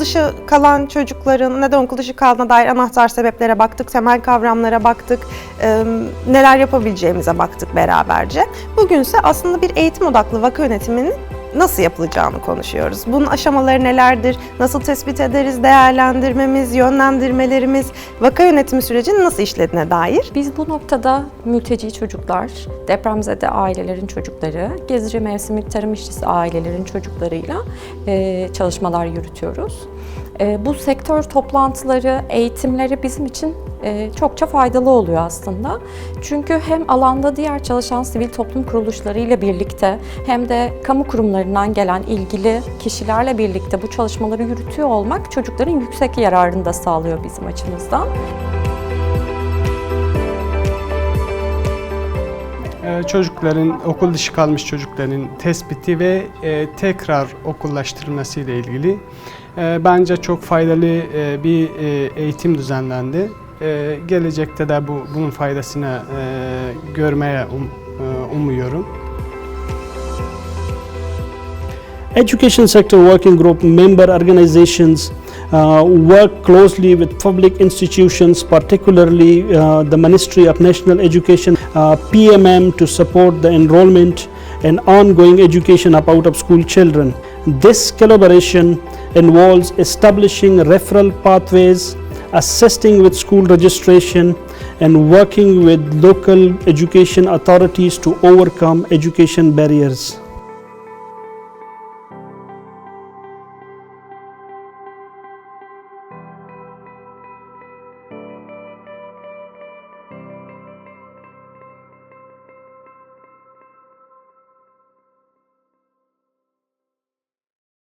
dışı kalan çocukların neden okul dışı kaldığına dair anahtar sebeplere baktık, temel kavramlara baktık, neler yapabileceğimize baktık beraberce. Bugünse aslında bir eğitim odaklı vaka yönetiminin nasıl yapılacağını konuşuyoruz. Bunun aşamaları nelerdir, nasıl tespit ederiz, değerlendirmemiz, yönlendirmelerimiz, vaka yönetimi sürecinin nasıl işlediğine dair. Biz bu noktada mülteci çocuklar, depremzede ailelerin çocukları, gezici mevsimlik tarım işçisi ailelerin çocuklarıyla e, çalışmalar yürütüyoruz. E, bu sektör toplantıları, eğitimleri bizim için çokça faydalı oluyor aslında. Çünkü hem alanda diğer çalışan sivil toplum kuruluşlarıyla birlikte hem de kamu kurumlarından gelen ilgili kişilerle birlikte bu çalışmaları yürütüyor olmak çocukların yüksek yararını da sağlıyor bizim açımızdan. Ee, Çocukların, okul dışı kalmış çocukların tespiti ve e, tekrar okullaştırılması ile ilgili e, bence çok faydalı e, bir e, eğitim düzenlendi. Gelecekte de bu bunun faydasını görmeye um- umuyorum. Education sector working group member organizations uh, work closely with public institutions, particularly uh, the Ministry of National Education, uh, PMM, to support the enrollment and ongoing education of out of school children. This collaboration involves establishing referral pathways, assisting with school registration, and working with local education authorities to overcome education barriers.